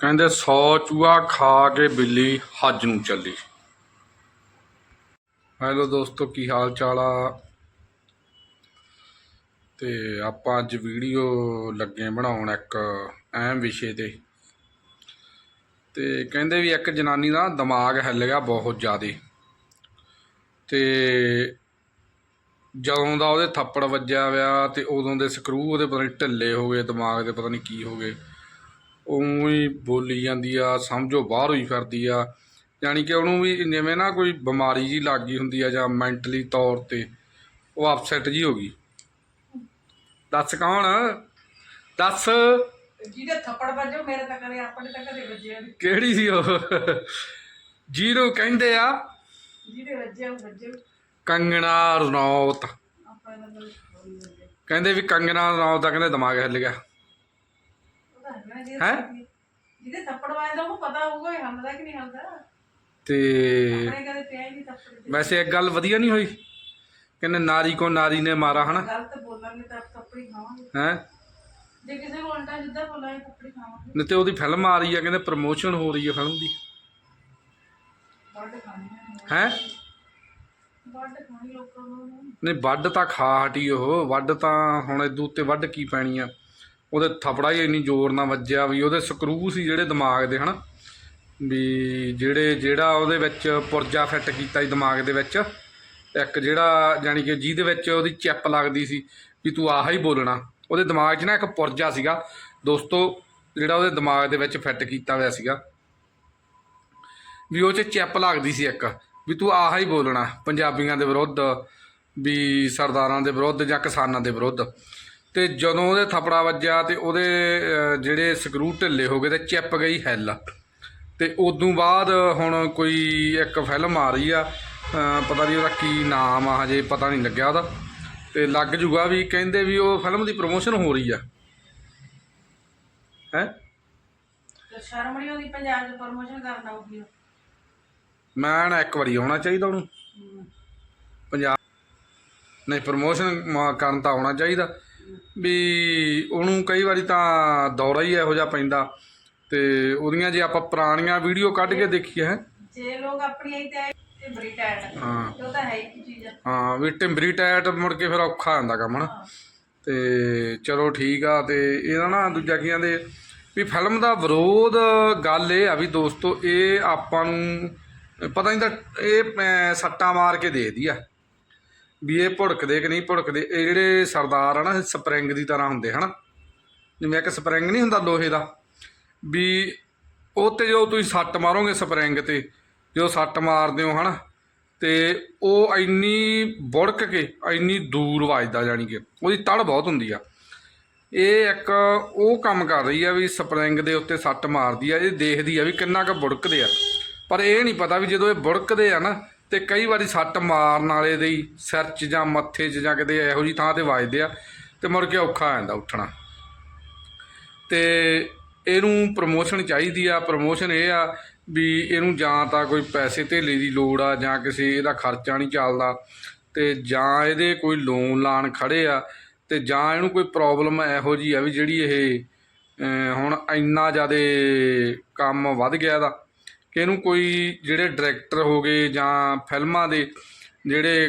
ਕਹਿੰਦੇ 100 ਚੂਹਾ ਖਾ ਕੇ ਬਿੱਲੀ ਹੱਜ ਨੂੰ ਚੱਲੀ। ਹੈਲੋ ਦੋਸਤੋ ਕੀ ਹਾਲ ਚਾਲ ਆ? ਤੇ ਆਪਾਂ ਅੱਜ ਵੀਡੀਓ ਲੱਗੇ ਬਣਾਉਣ ਇੱਕ ਅਹਿਮ ਵਿਸ਼ੇ ਤੇ। ਤੇ ਕਹਿੰਦੇ ਵੀ ਇੱਕ ਜਨਾਨੀ ਦਾ ਦਿਮਾਗ ਹਿੱਲ ਗਿਆ ਬਹੁਤ ਜ਼ਿਆਦੇ। ਤੇ ਜਦੋਂ ਦਾ ਉਹਦੇ ਥੱਪੜ ਵੱਜਿਆ ਵਿਆ ਤੇ ਉਦੋਂ ਦੇ ਸਕਰੂ ਉਹਦੇ ਪਤਾ ਨਹੀਂ ਢਿੱਲੇ ਹੋ ਗਏ, ਦਿਮਾਗ ਦੇ ਪਤਾ ਨਹੀਂ ਕੀ ਹੋ ਗਏ। ਉਵੇਂ ਹੀ ਬੋਲੀ ਜਾਂਦੀ ਆ ਸਮਝੋ ਬਾਹਰ ਹੋਈ ਫਿਰਦੀ ਆ। ਯਾਨੀ ਕਿ ਉਹਨੂੰ ਵੀ ਜਿਵੇਂ ਨਾ ਕੋਈ ਬਿਮਾਰੀ ਜੀ ਲੱਗ ਗਈ ਹੁੰਦੀ ਆ ਜਾਂ ਮੈਂਟਲੀ ਤੌਰ ਤੇ ਉਹ ਅਪਸੈਟ ਜੀ ਹੋ ਗਈ। ਦੱਸ ਕੌਣ? ਦੱਸ। ਜਿਹਦੇ ਥੱਪੜ ਵੱਜੋ ਮੇਰੇ ਤਾਂ ਕਦੇ ਆਪਣੇ ਤਾਂ ਕਦੇ ਵੱਜਿਆ। ਕਿਹੜੀ ਸੀ ਉਹ? ਜਿਹਨੂੰ ਕਹਿੰਦੇ ਆ ਜਿਹਦੇ ਵੱਜਿਆ ਵੱਜੇ ਕੰਗਣਾ ਰਣੌਤ। ਕਹਿੰਦੇ ਵੀ ਕੰਗਣਾ ਰਣੌਤ ਦਾ ਕਹਿੰਦੇ ਦਿਮਾਗ ਹਿੱਲ ਗਿਆ। ਹੈਂ? ਜਿਹਦੇ ਥੱਪੜ ਵੱਜਦਾ ਉਹਨੂੰ ਪਤਾ ਹੋਊਗਾ ਇਹ ਹੱਲਦਾ ਕਿ ਨਹੀਂ ਹੱਲਦਾ। ਤੇ ਆਪਣੇ ਕਦੇ ਪਿਆ ਹੀ ਨਹੀਂ ਥੱਪੜ ਤੇ ਵੈਸੇ ਇੱਕ ਗੱਲ ਵਧੀਆ ਨਹੀਂ ਹੋਈ? ਕਹਿੰਦੇ ਨਾਰੀ ਕੋ ਨਾਰੀ ਨੇ ਮਾਰਾ ਹਨਾ? ਗਲਤ ਬੋਲਾਂਗੇ ਤਾਂ ਥੱਪੜੀ ਖਾਵਾਂਗੇ। ਹੈ? ਜੇ ਕਿਸੇ ਨੂੰ ਉਲਟਾ ਜਿੱਦਾਂ ਬੋਲਾਂਗੇ ਥੱਪੜੀ ਖਾਵਾਂਗੇ। ਨਹੀਂ ਤੇ ਉਹਦੀ ਫਿਲਮ ਆ ਰਹੀ ਆ ਕਹਿੰਦੇ ਪ੍ਰਮੋਸ਼ਨ ਹੋ ਰਹੀ ਆ ਫਿਲਮ ਦੀ। ਵੱਡ ਖਾਣੀ ਹੈ? ਵੱਡ ਖਾਣੀ ਲੋਕਾਂ ਨੂੰ। ਨਹੀਂ ਵੱਡ ਤਾਂ ਖਾ ਹਟੀ ਉਹ ਵੱਡ ਤਾਂ ਹੁਣ ਇਦੂ ਉੱਤੇ ਵੱਡ ਕੀ ਪੈਣੀ ਆ? ਉਹਦੇ ਥਪੜਾ ਹੀ ਇੰਨੀ ਜ਼ੋਰ ਨਾਲ ਵੱਜਿਆ ਵੀ ਉਹਦੇ ਸਕਰੂ ਸੀ ਜਿਹੜੇ ਦਿਮਾਗ ਦੇ, ਹਨਾ? ਵੀ ਜਿਹੜੇ, ਜਿਹੜਾ ਉਹਦੇ ਵਿੱਚ ਪੁਰਜਾ ਫਿੱਟ ਕੀਤਾ ਸੀ ਦਿਮਾਗ ਦੇ ਵਿੱਚ, ਇੱਕ ਜਿਹੜਾ ਜਾਨੀ ਕਿ ਜਿਹਦੇ ਵਿੱਚ ਉਹਦੀ ਚਿੱਪ ਲੱਗਦੀ ਸੀ ਵੀ ਤੂੰ ਆਹਾ ਹੀ ਬੋਲਣਾ। ਉਹਦੇ ਦਿਮਾਗ 'ਚ ਨਾ ਇੱਕ ਪੁਰਜਾ ਸੀਗਾ। ਦੋਸਤੋ, ਜਿਹੜਾ ਉਹਦੇ ਦਿਮਾਗ ਦੇ ਵਿੱਚ ਫਿੱਟ ਕੀਤਾ ਹੋਇਆ ਸੀਗਾ। ਵੀ ਉਹ 'ਚ ਚਿੱਪ ਲੱਗਦੀ ਸੀ ਇੱਕ, ਵੀ ਤੂੰ ਆਹਾ ਹੀ ਬੋਲਣਾ ਪੰਜਾਬੀਆਂ ਦੇ ਵਿਰੁੱਧ, ਵੀ ਸਰਦਾਰਾਂ ਦੇ ਵਿਰੁੱਧ ਜਾਂ ਕਿਸਾਨਾਂ ਦੇ ਵਿਰੁੱਧ। ਤੇ ਜਦੋਂ ਉਹਦੇ ਥਪੜਾ ਵੱਜਿਆ ਤੇ ਉਹਦੇ ਜਿਹੜੇ ਸਕਰੂ ਢਿੱਲੇ ਹੋ ਗਏ ਤੇ ਚਿੱਪ ਗਈ ਹੈਲ। ਤੇ ਉਦੋਂ ਬਾਅਦ ਹੁਣ ਕੋਈ ਇੱਕ ਫਿਲਮ ਆ ਰਹੀ ਆ ਪਤਾ ਨਹੀਂ ਉਹਦਾ ਕੀ ਨਾਮ ਆ ਹਜੇ ਪਤਾ ਨਹੀਂ ਲੱਗਿਆ ਉਹਦਾ। ਤੇ ਲੱਗ ਜੂਗਾ ਵੀ ਕਹਿੰਦੇ ਵੀ ਉਹ ਫਿਲਮ ਦੀ ਪ੍ਰੋਮੋਸ਼ਨ ਹੋ ਰਹੀ ਆ। ਹੈ? ਤੇ ਸ਼ਰਮ ਨਹੀਂ ਆਉਂਦੀ ਪੰਜਾਬ 'ਚ ਪ੍ਰਮੋਸ਼ਨ ਕਰਨਾ ਉਹਦੀ ਮੈਂ ਨਾ ਇੱਕ ਵਾਰੀ ਆਉਣਾ ਚਾਹੀਦਾ ਉਹਨੂੰ। ਪੰਜਾਬ ਨਹੀਂ ਪ੍ਰਮੋਸ਼ਨ ਕਰਨ ਤਾਂ ਆਉਣਾ ਚਾਹੀਦਾ। ਵੀ ਉਹਨੂੰ ਕਈ ਵਾਰੀ ਤਾਂ ਦੌਰਾ ਹੀ ਇਹੋ ਜਿਹਾ ਪੈਂਦਾ। ਤੇ ਉਹਦੀਆਂ ਜੇ ਆਪਾਂ ਪੁਰਾਣੀਆਂ ਵੀਡੀਓ ਕੱਢ ਕੇ ਦੇਖੀਏ ਹੈ। ਜੇ ਲੋਕ ਆਪਣੀ ਆਈ ਤੇ ਬੜੀ ਟੈਟ ਹਾਂ। ਉਹ ਤਾਂ ਹੈ ਹੀ ਕੀ ਚੀਜ਼। ਹਾਂ ਵੀ ਟਿੰਬਰੀ ਟੈਟ ਮੁੜ ਕੇ ਫਿਰ ਔਖਾ ਹੁੰਦਾ ਕੰਮ ਨਾ ਤੇ ਚਲੋ ਠੀਕ ਆ ਤੇ ਇਹਦਾ ਨਾ ਦੂਜਾ ਕੀ ਕਹਿੰਦੇ ਵੀ ਫਿਲਮ ਦਾ ਵਿਰੋਧ ਗੱਲ ਇਹ ਆ ਵੀ ਦੋਸਤੋ ਇਹ ਆਪਾਂ ਨੂੰ ਪਤਾ ਨਹੀਂ ਤਾਂ ਇਹ ਸੱਟਾਂ ਮਾਰ ਕੇ ਦੇਖਦੀ ਆ। ਵੀ ਇਹ ਭੁੜਕਦੇ ਕਿ ਨਹੀਂ ਭੁੜਕਦੇ? ਇਹ ਜਿਹੜੇ ਸਰਦਾਰ ਆ ਨਾ ਸਪਰਿੰਗ ਦੀ ਤਰ੍ਹਾਂ ਹੁੰਦੇ, ਹਨਾ? ਜਿਵੇਂ ਇੱਕ ਸਪਰਿੰਗ ਨਹੀਂ ਹੁੰਦਾ ਲੋਹੇ ਦਾ? ਵੀ ਉਹ ਤੇ ਜੋ ਤੁਸੀਂ ਸੱਟ ਮਾਰੋਗੇ ਸਪਰਿੰਗ ਤੇ, ਜੋ ਸੱਟ ਮਾਰਦੇ ਹੋ, ਹਨਾ? ਤੇ ਉਹ ਇੰਨੀ ਬੁੜਕ ਕੇ, ਇੰਨੀ ਦੂਰ ਵੱਜਦਾ, ਜਾਣੀ ਕਿ ਉਹਦੀ ਤੜ ਬਹੁਤ ਹੁੰਦੀ ਆ। ਇਹ ਇੱਕ ਉਹ ਕੰਮ ਕਰ ਰਹੀ ਆ ਵੀ ਸਪਰਿੰਗ ਦੇ ਉੱਤੇ ਸੱਟ ਮਾਰਦੀ ਆ, ਇਹ ਦੇਖਦੀ ਆ ਵੀ ਕਿੰਨਾ ਕੁ ਬੁੜਕਦੇ ਆ। ਪਰ ਇਹ ਨਹੀਂ ਪਤਾ ਵੀ ਜਦੋਂ ਇਹ ਬੁੜਕਦੇ ਆ ਨਾ ਤੇ ਕਈ ਵਾਰੀ ਸੱਟ ਮਾਰਨ ਵਾਲੇ ਦੇ ਹੀ ਸਿਰ 'ਚ ਜਾਂ ਮੱਥੇ 'ਚ ਜਾਂ ਕਿਤੇ ਇਹੋ ਜੀ ਥਾਂ ਤੇ ਵੱਜਦੇ ਆ ਤੇ ਮੁੜ ਕੇ ਔਖਾ ਆ ਜਾਂਦਾ ਉੱਠਣਾ। ਤੇ ਇਹਨੂੰ ਪ੍ਰਮੋਸ਼ਨ ਚਾਹੀਦੀ ਆ ਪ੍ਰਮੋਸ਼ਨ ਇਹ ਆ ਵੀ ਇਹਨੂੰ ਜਾਂ ਤਾਂ ਕੋਈ ਪੈਸੇ ਧੇਲੇ ਦੀ ਲੋੜ ਆ ਜਾਂ ਕਿਸੇ ਇਹਦਾ ਖਰਚਾ ਨਹੀਂ ਚੱਲਦਾ ਤੇ ਜਾਂ ਇਹਦੇ ਕੋਈ ਲੋਨ ਲਾਣ ਖੜੇ ਆ ਤੇ ਜਾਂ ਇਹਨੂੰ ਕੋਈ ਪ੍ਰੋਬਲਮ ਇਹੋ ਜੀ ਆ ਵੀ ਜਿਹੜੀ ਇਹ ਹੁਣ ਇੰਨਾ ਜ਼ਿਆਦਾ ਕੰਮ ਵੱਧ ਗਿਆ ਦਾ ਕਿ ਇਹਨੂੰ ਕੋਈ ਜਿਹੜੇ ਡਾਇਰੈਕਟਰ ਹੋ ਗਏ ਜਾਂ ਫਿਲਮਾਂ ਦੇ ਜਿਹੜੇ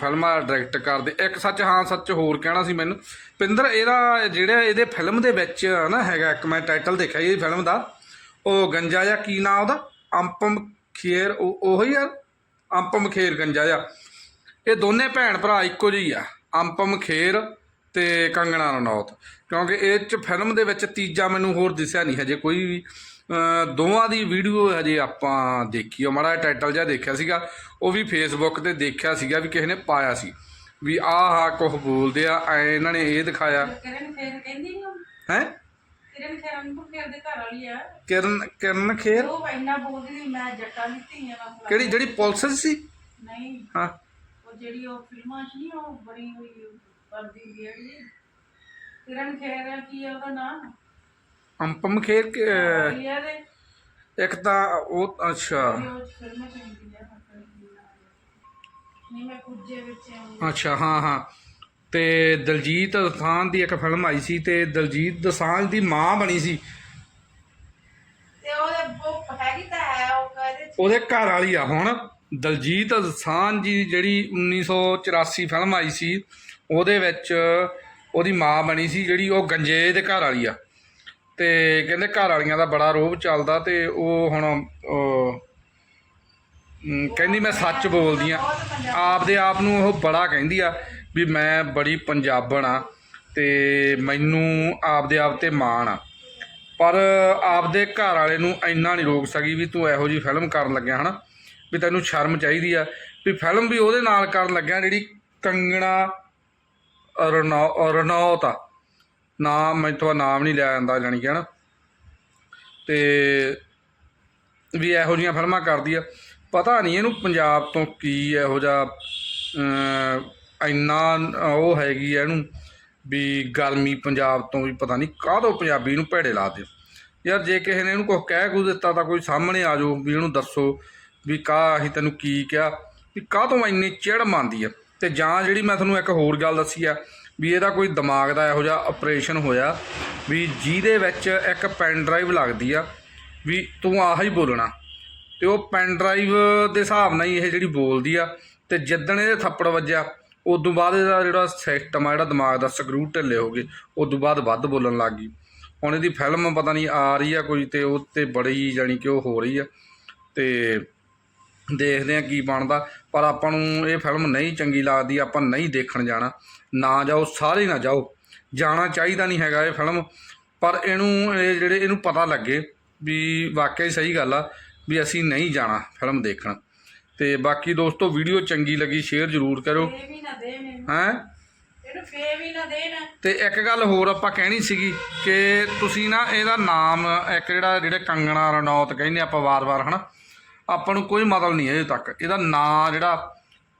ਫਿਲਮਾਂ ਡਾਇਰੈਕਟ ਕਰਦੇ। ਇੱਕ ਸੱਚ, ਹਾਂ ਸੱਚ ਹੋਰ ਕਹਿਣਾ ਸੀ ਮੈਨੂੰ। ਪਿੰਦਰ, ਇਹਦਾ ਜਿਹੜਾ ਇਹਦੇ ਫਿਲਮ ਦੇ ਵਿੱਚ ਨਾ ਹੈਗਾ, ਇੱਕ ਮੈਂ ਟਾਈਟਲ ਦੇਖਿਆ ਇਹ ਫਿਲਮ ਦਾ, ਉਹ ਗੰਜਾ ਜਾਂ ਕੀ ਨਾਂ ਉਹਦਾ? ਅੰਪਮ ਖੇਰ, ਉਹ ਹੀ ਆ? ਅੰਪਮ ਖੇਰ ਗੰਜਾ ਜਾਂ ਇਹ ਦੋਨੇ ਭੈਣ ਭਰਾ ਇੱਕੋ ਜਿਹੀ ਆ। ਅੰਪਮ ਖੇਰ ਤੇ ਕੰਗਣਾ ਰਣੌਤ। ਕਿਉਂਕਿ ਇਹ ਚ ਫਿਲਮ ਦੇ ਵਿੱਚ ਤੀਜਾ ਮੈਨੂੰ ਹੋਰ ਦਿਸਿਆ ਨਹੀਂ ਹਜੇ ਕੋਈ ਵੀ। ਦੋਵਾਂ ਦੀ ਵੀਡੀਓ ਹਜੇ ਆਪਾਂ ਦੇਖੀ ਆ। ਮਾੜਾ ਟਾਈਟਲ ਜਿਹਾ ਦੇਖਿਆ ਸੀਗਾ। ਉਹ ਵੀ ਫੇਸਬੁੱਕ ਤੇ ਦੇਖਿਆ ਸੀਗਾ ਵੀ ਕਿਸੇ ਨੇ ਪਾਇਆ ਸੀ। ਵੀ ਆਹ ਆ ਕੁਝ ਬੋਲਦੇ ਆ ਐ ਇਹਨਾਂ ਨੇ ਇਹ ਦਿਖਾਇਆ। ਕਿਰਨ ਖੇਰ ਕਹਿੰਦੀ ਨੀ ਉਹ। ਹੈ? ਕਿਰਨ ਖੇਰ ਨੂੰ ਖੇਰ ਦੇ ਘਰ ਵਾਲੀ ਆ। ਕਿਰਨ ਕਿਰਨ ਖੇਰ? ਉਹ ਇੰਨਾ ਬੋਲਦੀ ਨਹੀਂ ਮੈਂ ਜੱਟਾਂ ਦੀ ਧੀ ਆ ਕਿਹੜੀ ਜਿਹੜੀ ਪੁਲਿਸ ਸੀ? ਨਹੀਂ। ਹਾਂ। ਉਹ ਜਿਹੜੀ ਉਹ ਫਿਲਮਾਂ 'ਚ ਨਹੀਂ ਉਹ ਬਣੀ ਹੋਈ ਪਰਦੀ ਜਿਹੜੀ ਕਿਰਨ ਖੇਰ ਕੀ ਆ ਉਹਦਾ ਨਾਮ? ਅੰਪਮ ਖੇਰ ਕਿ- ਅਹ, ਇਹ ਦੇ ਇੱਕ ਤਾਂ ਉਹ ਅੱਛਾ। ਉਹ ਫਿਲਮਾਂ 'ਚ ਹੁੰਦੀ ਆ ਨਹੀਂ ਮੈਂ ਕੁਝੇ ਵਿੱਚ ਆਉਂਦੀ ਅੱਛਾ ਹਾਂ ਹਾਂ। ਤੇ ਦਲਜੀਤ ਦੋਸਾਂਝ ਦੀ ਇੱਕ ਫਿਲਮ ਆਈ ਸੀ ਤੇ ਦਲਜੀਤ ਦੋਸਾਂਝ ਦੀ ਮਾਂ ਬਣੀ ਸੀ। ਉਹਦੇ ਘਰ ਵਾਲੀ ਆ ਹੁਣ। ਦਲਜੀਤ ਦਸਾਂਝ ਜੀ ਜਿਹੜੀ 1984 ਫਿਲਮ ਆਈ ਸੀ ਉਹਦੇ ਵਿੱਚ ਉਹਦੀ ਮਾਂ ਬਣੀ ਸੀ ਜਿਹੜੀ ਉਹ ਗੰਜੇ ਦੇ ਘਰ ਵਾਲੀ ਆ। ਤੇ ਕਹਿੰਦੇ ਘਰ ਵਾਲੀਆਂ ਦਾ ਬੜਾ ਰੋਹ ਚੱਲਦਾ ਤੇ ਉਹ ਹੁਣ ਕਹਿੰਦੀ ਮੈਂ ਸੱਚ ਬੋਲਦੀ ਆ। ਆਪਦੇ ਆਪ ਨੂੰ ਉਹ ਬੜਾ ਕਹਿੰਦੀ ਆ ਵੀ ਮੈਂ ਬੜੀ ਪੰਜਾਬਣ ਆ ਤੇ ਮੈਨੂੰ ਆਪਦੇ ਆਪ ਤੇ ਮਾਣ ਆ। ਪਰ ਆਪਦੇ ਘਰ ਵਾਲੇ ਨੂੰ ਇੰਨਾ ਨਹੀਂ ਰੋਕ ਸਕੀ ਵੀ ਤੂੰ ਇਹੋ ਜੀ ਫਿਲਮ ਕਰਨ ਲੱਗਿਆ, ਹਨਾ? ਵੀ ਤੈਨੂੰ ਸ਼ਰਮ ਚਾਹੀਦੀ ਆ। ਵੀ ਫਿਲਮ ਵੀ ਉਹਦੇ ਨਾਲ ਕਰਨ ਲੱਗਿਆ ਜਿਹੜੀ ਕੰਗਣਾ ਰਣੌ, ਰਣੌਤ ਆ। ਨਾਮ ਮੈਨੂੰ ਤਾਂ ਨਾਮ ਨਹੀਂ ਲਿਆ ਜਾਂਦਾ ਜਾਣੀ ਕਿ ਹਨਾ। ਤੇ ਵੀ ਇਹੋ ਜੀਆਂ ਫਿਲਮਾਂ ਕਰਦੀ ਆ। ਪਤਾ ਨਹੀਂ ਇਹਨੂੰ ਪੰਜਾਬ ਤੋਂ ਕੀ ਇਹੋ ਜਿਹਾ ਇੰਨਾ ਉਹ ਹੈਗੀ ਆ ਇਹਨੂੰ ਵੀ ਗਰਮੀ ਪੰਜਾਬ ਤੋਂ ਵੀ ਪਤਾ ਨਹੀਂ ਕਾਹਦੋਂ ਪੰਜਾਬੀ ਨੂੰ ਭੇੜੇ ਲਾ ਦਿਓ। ਯਾਰ ਜੇ ਕਿਸੇ ਨੇ ਇਹਨੂੰ ਕੁਝ ਕਹਿ ਕੁ ਦਿੱਤਾ ਤਾਂ ਕੋਈ ਸਾਹਮਣੇ ਆ ਜਾਓ ਵੀ ਇਹਨੂੰ ਦੱਸੋ ਵੀ ਕਾਹ ਅਸੀਂ ਤੈਨੂੰ ਕੀ ਕਿਹਾ। ਵੀ ਕਾਹ ਤੋਂ ਇੰਨੀ ਚਿੜ ਮੰਦੀ ਆ। ਤੇ ਜਾਂ ਜਿਹੜੀ ਮੈਂ ਤੁਹਾਨੂੰ ਇੱਕ ਹੋਰ ਗੱਲ ਦੱਸੀ ਆ, ਵੀ ਇਹਦਾ ਕੋਈ ਦਿਮਾਗ ਦਾ ਇਹੋ ਜਿਹਾ ਆਪਰੇਸ਼ਨ ਹੋਇਆ, ਵੀ ਜਿਹਦੇ ਵਿੱਚ ਇੱਕ ਪੈਨ ਡਰਾਈਵ ਲੱਗਦੀ ਆ, ਵੀ ਤੂੰ ਆਹ ਹੀ ਬੋਲਣਾ। ਤੇ ਉਹ ਪੈਨ ਡਰਾਈਵ ਦੇ ਹਿਸਾਬ ਨਾਲ ਹੀ ਇਹ ਜਿਹੜੀ ਬੋਲਦੀ ਆ, ਤੇ ਜਿੱਦਣ ਇਹਦੇ ਥੱਪੜ ਵੱਜਿਆ, ਉਦੋਂ ਬਾਅਦ ਇਹਦਾ ਜਿਹੜਾ ਸਿਸਟਮ ਆ, ਜਿਹੜਾ ਦਿਮਾਗ ਦਾ ਸਕਰੂ ਢਿੱਲੇ ਹੋ ਗਏ, ਉਦੋਂ ਬਾਅਦ ਵੱਧ ਬੋਲਣ ਲੱਗ ਗਈ। ਹੁਣ ਇਹਦੀ ਫਿਲਮ ਪਤਾ ਨਹੀਂ ਆ ਰਹੀ ਆ ਕੋਈ, ਤੇ ਉਹ ਤੇ ਬੜੀ ਜਾਣੀ ਕਿ ਉਹ ਹੋ ਰਹੀ ਆ, ਤੇ ਦੇਖਦੇ ਆ ਕੀ ਬਣਦਾ ਪਰ ਆਪਾਂ ਨੂੰ ਇਹ ਫਿਲਮ ਨਹੀਂ ਚੰਗੀ ਲੱਗਦੀ ਆਪਾਂ ਨਹੀਂ ਦੇਖਣ ਜਾਣਾ। ਨਾ ਜਾਓ ਸਾਰੇ ਨਾ ਜਾਓ। ਜਾਣਾ ਚਾਹੀਦਾ ਨਹੀਂ ਹੈਗਾ ਇਹ ਫਿਲਮ ਪਰ ਇਹਨੂੰ ਇਹ ਜਿਹੜੇ ਇਹਨੂੰ ਪਤਾ ਲੱਗੇ ਵੀ ਵਾਕਿਆ ਸਹੀ ਗੱਲ ਆ ਵੀ ਅਸੀਂ ਨਹੀਂ ਜਾਣਾ ਫਿਲਮ ਦੇਖਣ। ਤੇ ਬਾਕੀ ਦੋਸਤੋ ਵੀਡੀਓ ਚੰਗੀ ਲੱਗੀ ਸ਼ੇਅਰ ਜ਼ਰੂਰ ਕਰੋ ਹੈਂ? ਇਹਨੂੰ ਫੇ ਵੀ ਨਾ ਦੇਣ। ਤੇ ਇੱਕ ਗੱਲ ਹੋਰ ਆਪਾਂ ਕਹਿਣੀ ਸੀਗੀ ਕਿ ਤੁਸੀਂ ਨਾ ਇਹਦਾ ਨਾਮ ਇੱਕ ਜਿਹੜਾ ਜਿਹੜੇ ਕੰਗਣਾ ਰਣੌਤ ਕਹਿੰਦੇ ਆਪਾਂ ਵਾਰ-ਵਾਰ ਹਨਾ? ਆਪਾਂ ਨੂੰ ਕੋਈ ਮਤਲਬ ਨਹੀਂ ਅਜੇ ਤੱਕ। ਇਹਦਾ ਨਾਂ ਜਿਹੜਾ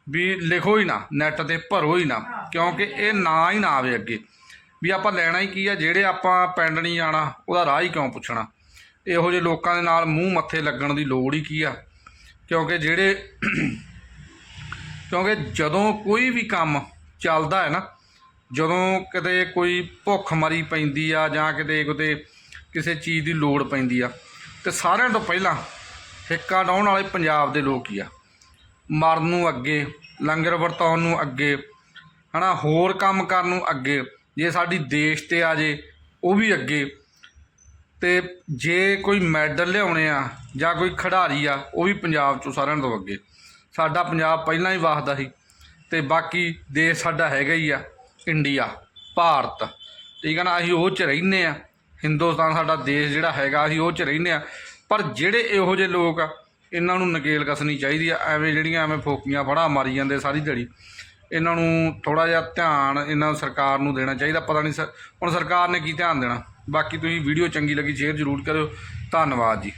ਵੀ ਲਿਖੋ ਹੀ ਨਾ ਨੈਟ ਤੇ ਭਰੋ ਹੀ ਨਾ, ਕਿਉਂਕਿ ਇਹ ਨਾਂ ਹੀ ਨਾ ਆਵੇ ਅੱਗੇ। ਵੀ ਆਪਾਂ ਲੈਣਾ ਹੀ ਕੀ ਆ, ਜਿਹੜੇ ਆਪਾਂ ਪਿੰਡ ਨਹੀਂ ਜਾਣਾ, ਉਹਦਾ ਰਾਹ ਹੀ ਕਿਉਂ ਪੁੱਛਣਾ? ਇਹੋ ਜਿਹੇ ਲੋਕਾਂ ਦੇ ਨਾਲ ਮੂੰਹ ਮੱਥੇ ਲੱਗਣ ਦੀ ਲੋੜ ਹੀ ਕੀ ਆ? ਕਿਉਂਕਿ ਜਿਹੜੇ ਕਿਉਂਕਿ ਜਦੋਂ ਕੋਈ ਵੀ ਕੰਮ ਚੱਲਦਾ ਹੈ ਨਾ, ਜਦੋਂ ਕਿਤੇ ਕੋਈ ਭੁੱਖ ਮਰੀ ਪੈਂਦੀ ਆ ਜਾਂ ਕਿਤੇ ਕਿਤੇ ਕਿਸੇ ਚੀਜ਼ ਦੀ ਲੋੜ ਪੈਂਦੀ ਆ, ਤੇ ਸਾਰਿਆਂ ਤੋਂ ਪਹਿਲਾਂ ਹਿੱਕਾ ਡਾਉਣ ਵਾਲੇ ਪੰਜਾਬ ਦੇ ਲੋਕ ਹੀ ਆ। ਮਰਨ ਨੂੰ ਅੱਗੇ, ਲੰਗਰ ਵਰਤਾਉਣ ਨੂੰ ਅੱਗੇ, ਹਨਾ, ਹੋਰ ਕੰਮ ਕਰਨ ਨੂੰ ਅੱਗੇ, ਜੇ ਸਾਡੀ ਦੇਸ਼ ਤੇ ਆ ਜੇ, ਉਹ ਵੀ ਅੱਗੇ। ਤੇ ਜੇ ਕੋਈ ਮੈਡਲ ਲਿਆਉਣੇ ਆ ਜਾਂ ਕੋਈ ਖਿਡਾਰੀ ਆ, ਉਹ ਵੀ ਪੰਜਾਬ ਚੋਂ ਸਾਰਿਆਂ ਤੋਂ ਅੱਗੇ। ਸਾਡਾ ਪੰਜਾਬ ਪਹਿਲਾਂ ਹੀ ਵਾਸਦਾ ਸੀ ਤੇ ਬਾਕੀ ਦੇਸ਼ ਸਾਡਾ ਹੈਗਾ ਹੀ ਆ, ਇੰਡੀਆ, ਭਾਰਤ। ਠੀਕ ਆ ਨਾ, ਅਸੀਂ ਉਹ ਚ ਰਹਿੰਦੇ ਆ। ਹਿੰਦੁਸਤਾਨ ਸਾਡਾ ਦੇਸ਼ ਜਿਹੜਾ ਹੈਗਾ, ਅਸੀਂ ਉਹ ਚ ਰਹਿੰਦੇ ਆ। ਪਰ ਜਿਹੜੇ ਇਹੋ ਜਿਹੇ ਲੋਕ ਆ, ਇਹਨਾਂ ਨੂੰ ਨਕੇਲ ਕਸਣੀ ਚਾਹੀਦੀ ਆ, ਐਵੇਂ ਜਿਹੜੀਆਂ ਐਵੇਂ ਫੋਕੀਆਂ ਫੜਾ ਮਾਰੀ ਜਾਂਦੇ ਸਾਰੀ ਦਿਹਾੜੀ। ਇਹਨਾਂ ਨੂੰ ਥੋੜਾ ਜਿਹਾ ਧਿਆਨ ਇਹਨਾਂ ਸਰਕਾਰ ਨੂੰ ਦੇਣਾ ਚਾਹੀਦਾ, ਪਤਾ ਨਹੀਂ ਸਰ ਹੁਣ ਸਰਕਾਰ ਨੇ ਕੀ ਧਿਆਨ ਦੇਣਾ। ਬਾਕੀ ਤੁਸੀਂ ਵੀਡੀਓ ਚੰਗੀ ਲੱਗੀ, ਸ਼ੇਅਰ ਜ਼ਰੂਰ ਕਰਿਓ। ਧੰਨਵਾਦ ਜੀ।